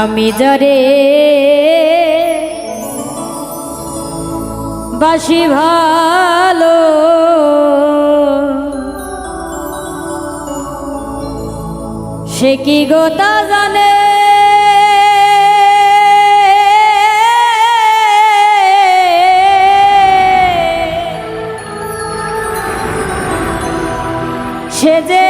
আমি জরে বাসি ভালো। সে কি গোতা জানে? সে যে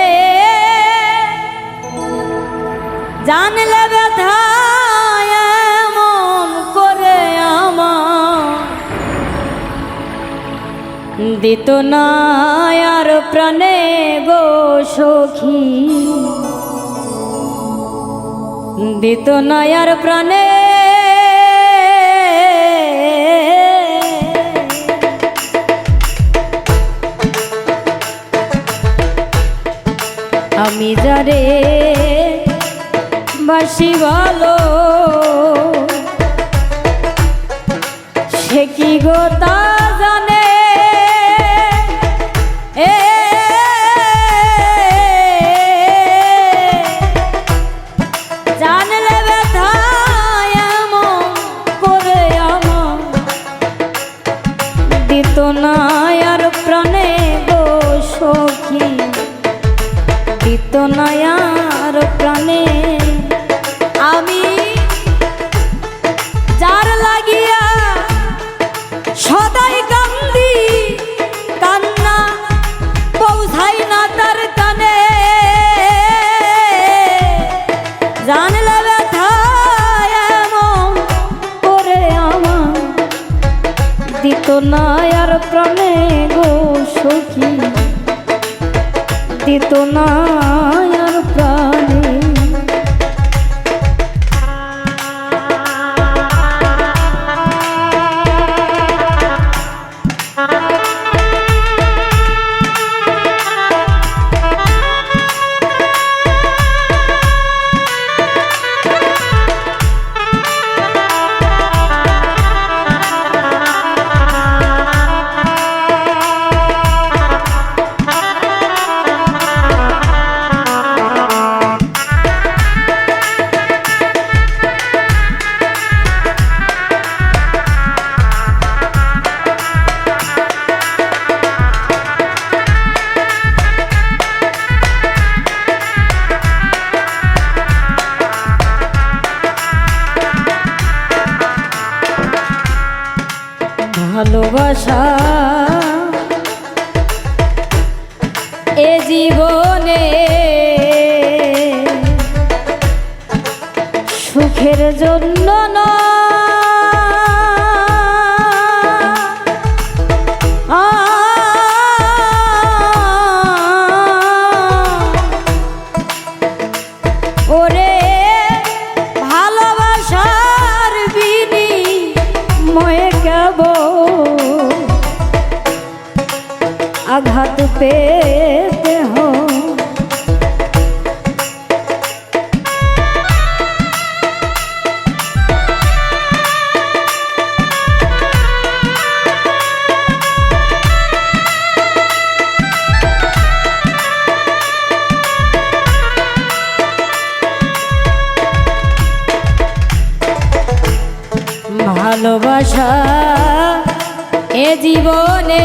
দিত না আর প্রাণে গো সখী। দিত না আর প্রাণে আমি যারে বাসি বলো ভালোবাসা। এ জীবনে সুখের জন্য ওরে राहत पे हो ভালোবাসা এ জীবনে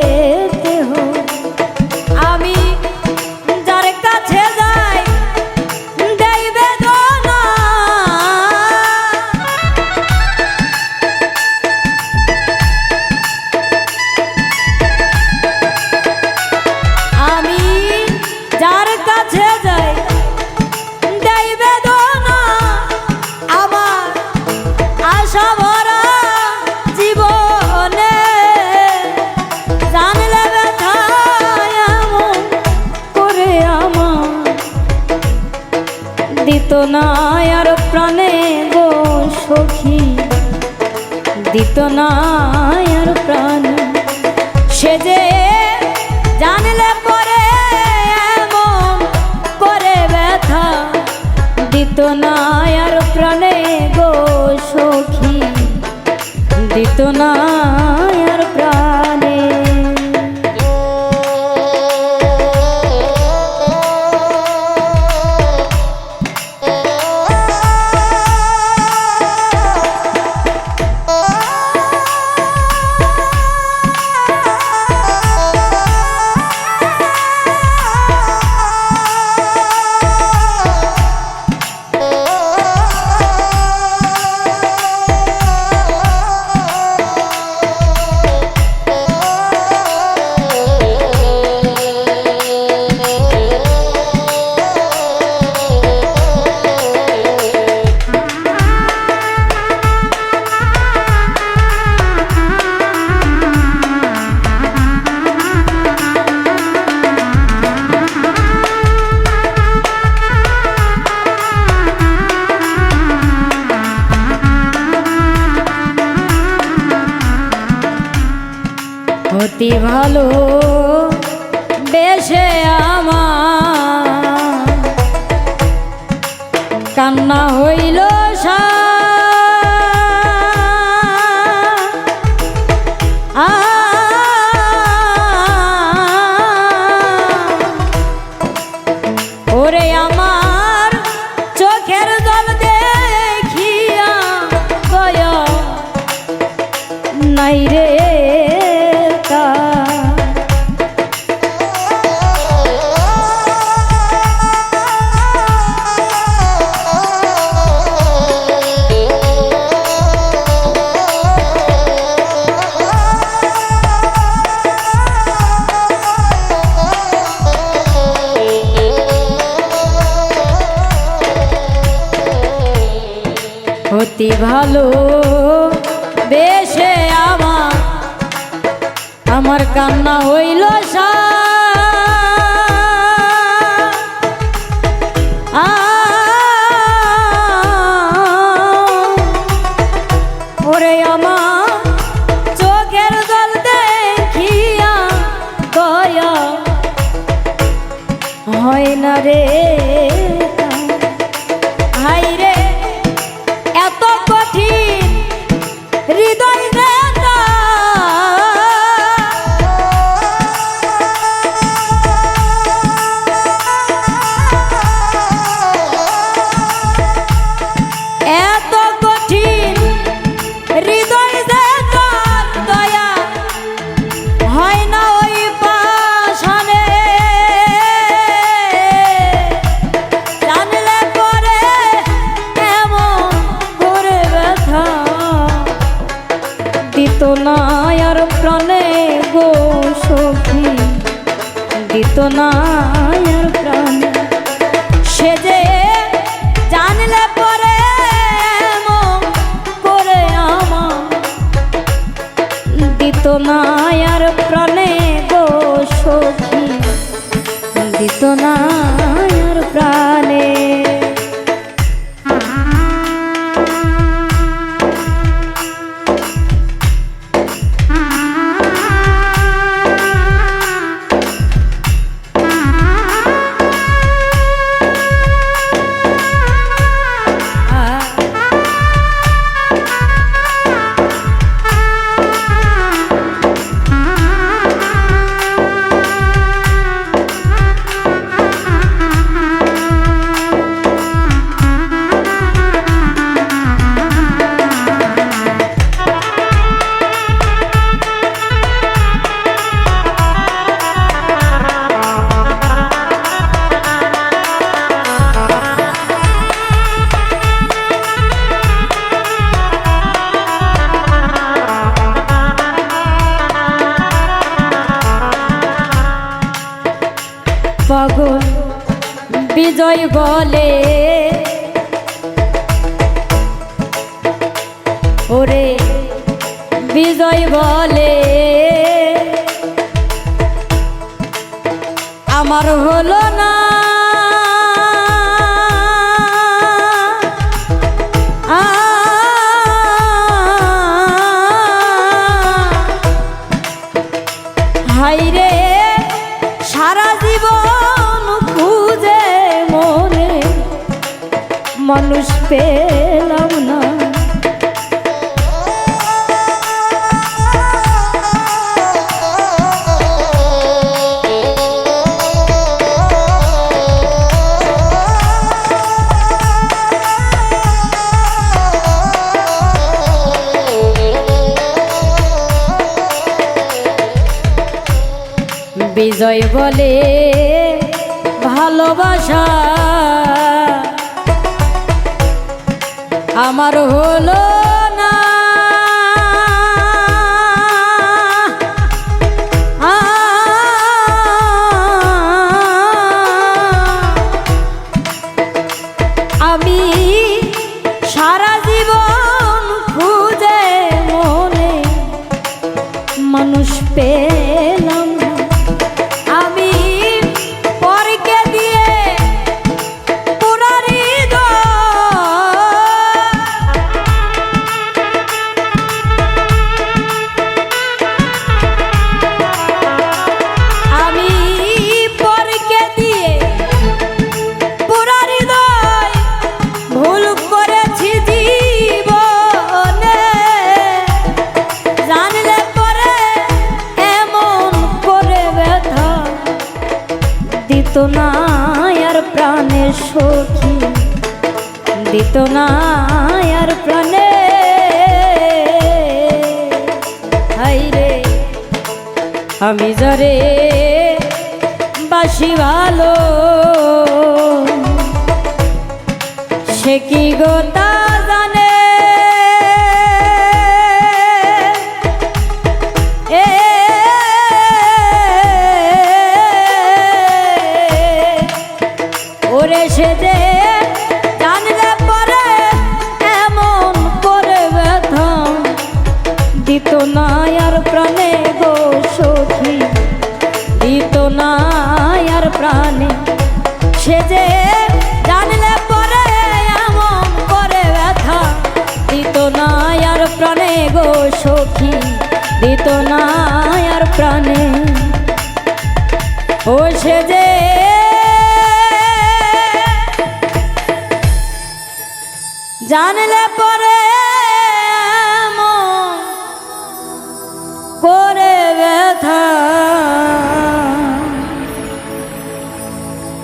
দিত না আর প্রাণে গো সখী। দিত না আর প্রাণ। সে যে জানলে পরে এমন করে ব্যথা। দিত না আর প্রাণে গো সখী। দিত না ভালো ভালো বেশে আমার আমার কান্না হইল সা দিত না প্রাণে। সে যে দিত না আর প্রাণে গো সখী। দিত না বলে। ওরে বিজয় বলে। আমার হলো না পেলাম না। বিজয় বলে ভালোবাসা আমার হলো আমি মনে মানুষ পেলাম না আর প্রাণে। হাই রে আমি যারে বাসি ভালো সে কি গো জানলে পরে করে ব্যথা।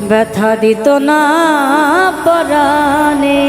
ব্যথা দিত না পরাণে।